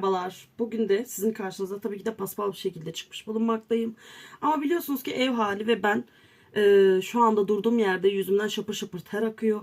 Merhabalar. Bugün de sizin karşınıza tabii ki de paspal bir şekilde çıkmış bulunmaktayım. Ama biliyorsunuz ki ev hali ve ben e, şu anda durduğum yerde yüzümden şapır şapır ter akıyor.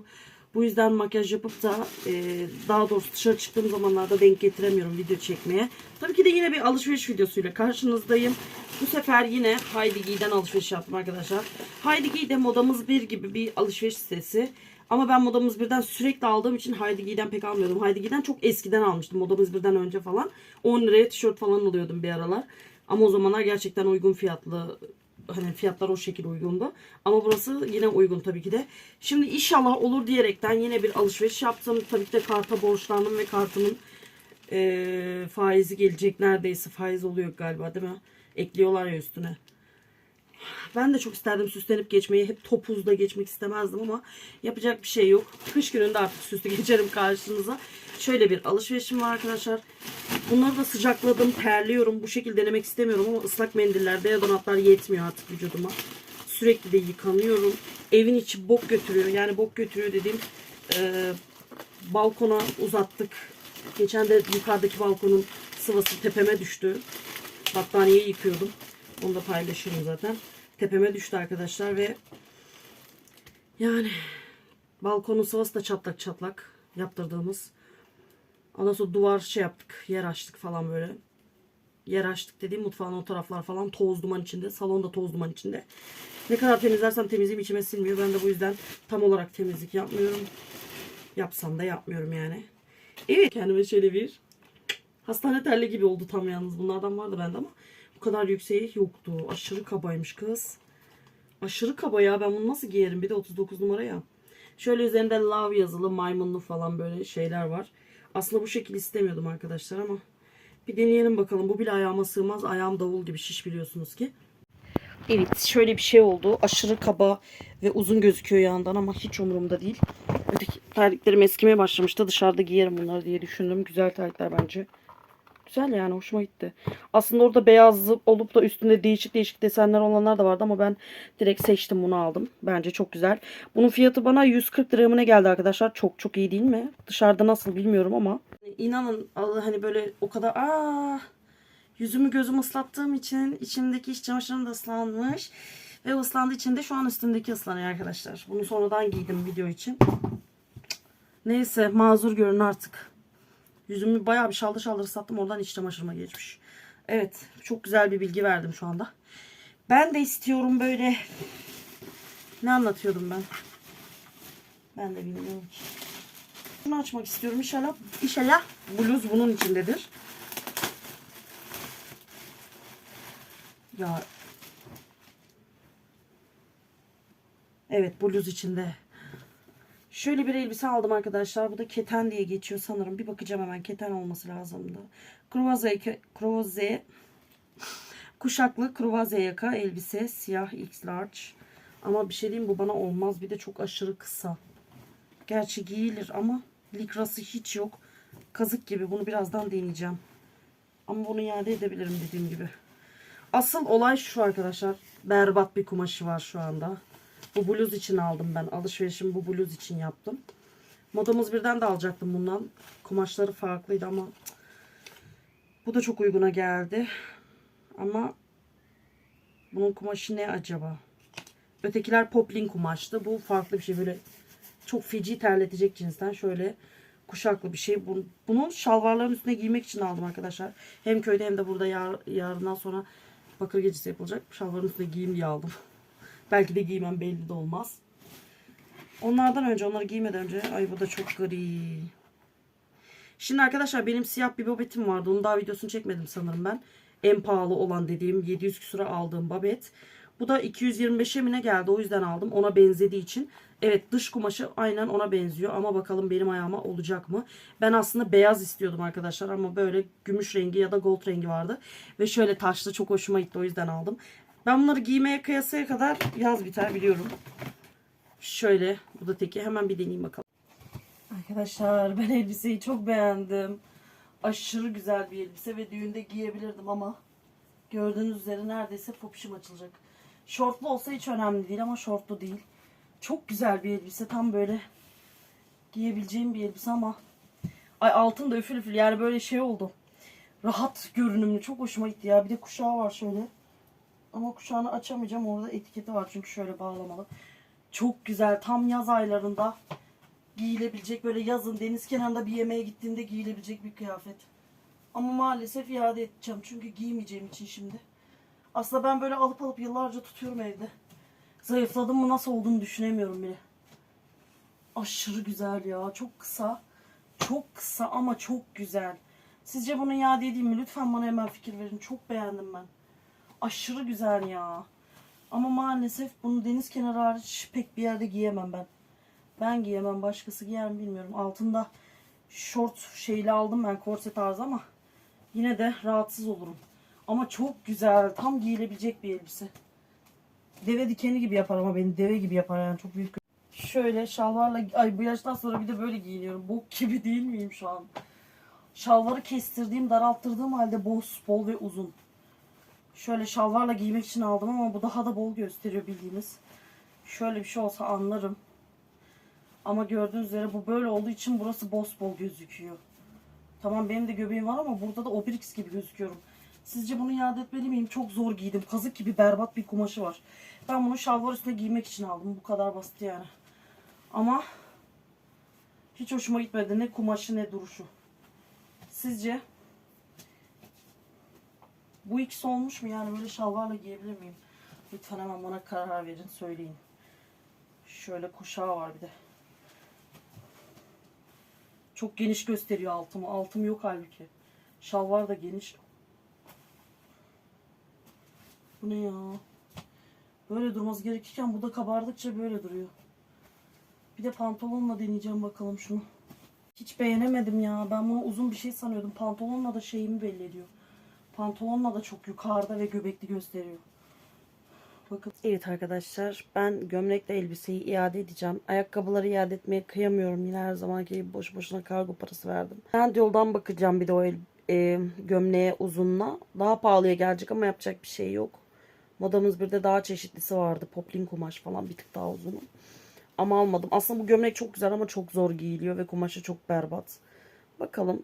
Bu yüzden makyaj yapıp da e, daha doğrusu dışarı çıktığım zamanlarda denk getiremiyorum video çekmeye. Tabii ki de yine bir alışveriş videosuyla karşınızdayım. Bu sefer yine Haydi Giy'den alışveriş yaptım arkadaşlar. Haydi Giy'de modamız bir gibi bir alışveriş sitesi. Ama ben Modamız Bir'den sürekli aldığım için Haydi Giy'den pek almıyordum. Haydi Giy'den çok eskiden almıştım. Modamız Bir'den önce falan. 10 liraya tişört falan alıyordum bir aralar. Ama o zamanlar gerçekten uygun fiyatlı. Hani fiyatlar o şekilde uygundu. Ama burası yine uygun tabii ki de. Şimdi inşallah olur diyerekten yine bir alışveriş yaptım. Tabii ki de karta borçlandım ve kartımın eee, faizi gelecek neredeyse. Faiz oluyor galiba değil mi? Ekliyorlar ya üstüne. Ben de çok isterdim süslenip geçmeyi. Hep topuzda geçmek istemezdim ama yapacak bir şey yok. Kış gününde artık süslü geçerim karşınıza. Şöyle bir alışverişim var arkadaşlar. Bunları da sıcakladım, terliyorum. Bu şekilde denemek istemiyorum ama ıslak mendiller, deodorantlar yetmiyor artık vücuduma. Sürekli de yıkanıyorum. Evin içi bok götürüyor. Yani bok götürüyor dediğim e, balkona uzattık. Geçen de yukarıdaki balkonun sıvası tepeme düştü. Battaniyeyi yıkıyordum. Onu da paylaşırım zaten. Tepeme düştü arkadaşlar ve yani balkonun sıvası da çatlak çatlak yaptırdığımız. Ondan sonra duvar şey yaptık. Yer açtık falan böyle. Yer açtık dediğim mutfağın o taraflar falan toz duman içinde. Salonda toz duman içinde. Ne kadar temizlersem temizliğim içime sinmiyor. Ben de bu yüzden tam olarak temizlik yapmıyorum. Yapsam da yapmıyorum yani. Evet kendime şöyle bir hastane terli gibi oldu tam yalnız. Bunlardan vardı bende ama bu kadar yükseği yoktu. Aşırı kabaymış kız. Aşırı kaba ya. Ben bunu nasıl giyerim? Bir de 39 numara ya. Şöyle üzerinde love yazılı maymunlu falan böyle şeyler var. Aslında bu şekil istemiyordum arkadaşlar ama bir deneyelim bakalım. Bu bile ayağıma sığmaz. Ayağım davul gibi şiş biliyorsunuz ki. Evet şöyle bir şey oldu. Aşırı kaba ve uzun gözüküyor yandan ama hiç umurumda değil. Öteki terliklerim eskimeye başlamıştı. Dışarıda giyerim bunları diye düşündüm. Güzel terlikler bence. Güzel yani hoşuma gitti. Aslında orada beyaz olup da üstünde değişik değişik desenler olanlar da vardı ama ben direkt seçtim bunu aldım. Bence çok güzel. Bunun fiyatı bana 140 liraya mı ne geldi arkadaşlar? Çok çok iyi değil mi? Dışarıda nasıl bilmiyorum ama. İnanın hani böyle o kadar aa yüzümü gözümü ıslattığım için içimdeki iç çamaşırım da ıslanmış. Ve ıslandığı için de şu an üstümdeki ıslanıyor arkadaşlar. Bunu sonradan giydim video için. Neyse mazur görün artık. Yüzümü bayağı bir şaldır şaldır ıslattım. Oradan iç çamaşırıma geçmiş. Evet. Çok güzel bir bilgi verdim şu anda. Ben de istiyorum böyle. Ne anlatıyordum ben? Ben de bilmiyorum ki. Bunu açmak istiyorum. İnşallah, inşallah bluz bunun içindedir. Ya. Evet bluz içinde. Şöyle bir elbise aldım arkadaşlar. Bu da keten diye geçiyor sanırım. Bir bakacağım hemen. Keten olması lazımdı. Kruvaze, kruvaze kuşaklı kruvaze yaka elbise. Siyah x large. Ama bir şey diyeyim bu bana olmaz. Bir de çok aşırı kısa. Gerçi giyilir ama likrası hiç yok. Kazık gibi. Bunu birazdan deneyeceğim. Ama bunu iade edebilirim dediğim gibi. Asıl olay şu arkadaşlar. Berbat bir kumaşı var şu anda. Bu bluz için aldım ben. Alışverişimi bu bluz için yaptım. Modamız birden de alacaktım bundan. Kumaşları farklıydı ama bu da çok uyguna geldi. Ama bunun kumaşı ne acaba? Ötekiler poplin kumaştı. Bu farklı bir şey. Böyle çok feci terletecek cinsten. Şöyle kuşaklı bir şey. Bun- Bunun şalvarların üstüne giymek için aldım arkadaşlar. Hem köyde hem de burada yar, yarından sonra bakır gecesi yapılacak. Şalvarın üstüne giyeyim diye aldım. Belki de giymem belli de olmaz. Onlardan önce onları giymeden önce ay bu da çok gri. Şimdi arkadaşlar benim siyah bir babetim vardı. Onun daha videosunu çekmedim sanırım ben. En pahalı olan dediğim 700 küsura aldığım babet. Bu da 225'e mi ne geldi o yüzden aldım. Ona benzediği için. Evet dış kumaşı aynen ona benziyor ama bakalım benim ayağıma olacak mı? Ben aslında beyaz istiyordum arkadaşlar ama böyle gümüş rengi ya da gold rengi vardı. Ve şöyle taşlı çok hoşuma gitti o yüzden aldım. Ben bunları giymeye kıyasaya kadar yaz biter biliyorum. Şöyle bu da teki hemen bir deneyeyim bakalım. Arkadaşlar ben elbiseyi çok beğendim. Aşırı güzel bir elbise ve düğünde giyebilirdim ama gördüğünüz üzere neredeyse popişim açılacak. Şortlu olsa hiç önemli değil ama şortlu değil. Çok güzel bir elbise tam böyle giyebileceğim bir elbise ama ay altın da üfül üfül yani böyle şey oldu. rahat görünümlü. Çok hoşuma gitti ya. Bir de kuşağı var şöyle. Ama kuşağını açamayacağım. Orada etiketi var çünkü şöyle bağlamalı. Çok güzel. Tam yaz aylarında giyilebilecek böyle yazın deniz kenarında bir yemeğe gittiğinde giyilebilecek bir kıyafet. Ama maalesef iade edeceğim. Çünkü giymeyeceğim için şimdi. Aslında ben böyle alıp alıp yıllarca tutuyorum evde. Zayıfladım mı nasıl olduğunu düşünemiyorum bile. Aşırı güzel ya. Çok kısa. Çok kısa ama çok güzel. Sizce bunu iade edeyim mi? Lütfen bana hemen fikir verin. Çok beğendim ben. Aşırı güzel ya. Ama maalesef bunu deniz kenarı hariç pek bir yerde giyemem ben. Ben giyemem. Başkası giyer mi bilmiyorum. Altında şort şeyli aldım ben korset tarzı ama yine de rahatsız olurum. Ama çok güzel. Tam giyilebilecek bir elbise. Deve dikeni gibi yapar ama beni deve gibi yapar yani çok büyük. Şöyle şalvarla ay bu yaştan sonra bir de böyle giyiniyorum. Bok gibi değil miyim şu an? Şalvarı kestirdiğim, daralttırdığım halde boz, bol ve uzun. Şöyle şalvarla giymek için aldım ama bu daha da bol gösteriyor bildiğiniz. Şöyle bir şey olsa anlarım. Ama gördüğünüz üzere bu böyle olduğu için burası boz bol gözüküyor. Tamam benim de göbeğim var ama burada da Obelix gibi gözüküyorum. Sizce bunu iade etmeli miyim? Çok zor giydim. Kazık gibi berbat bir kumaşı var. Ben bunu şalvar üstüne giymek için aldım. Bu kadar basit yani. Ama hiç hoşuma gitmedi. Ne kumaşı ne duruşu. Sizce? Bu ikisi olmuş mu yani böyle şalvarla giyebilir miyim? Lütfen hemen bana karar verin söyleyin. Şöyle kuşağı var bir de. Çok geniş gösteriyor altımı. Altım yok halbuki. Şalvar da geniş. Bu ne ya? Böyle durması gerekirken bu da kabardıkça böyle duruyor. Bir de pantolonla deneyeceğim bakalım şunu. Hiç beğenemedim ya. Ben bunu uzun bir şey sanıyordum. Pantolonla da şeyimi belli ediyor. Pantolonla da çok yukarıda ve göbekli gösteriyor. Bakın. Evet arkadaşlar ben gömlekle elbiseyi iade edeceğim. Ayakkabıları iade etmeye kıyamıyorum. Yine her zamanki gibi boş boşuna kargo parası verdim. Ben yoldan bakacağım bir de o el, e, gömleğe uzunla. Daha pahalıya gelecek ama yapacak bir şey yok. Modamız bir de daha çeşitlisi vardı. Poplin kumaş falan bir tık daha uzunu. Ama almadım. Aslında bu gömlek çok güzel ama çok zor giyiliyor ve kumaşı çok berbat. Bakalım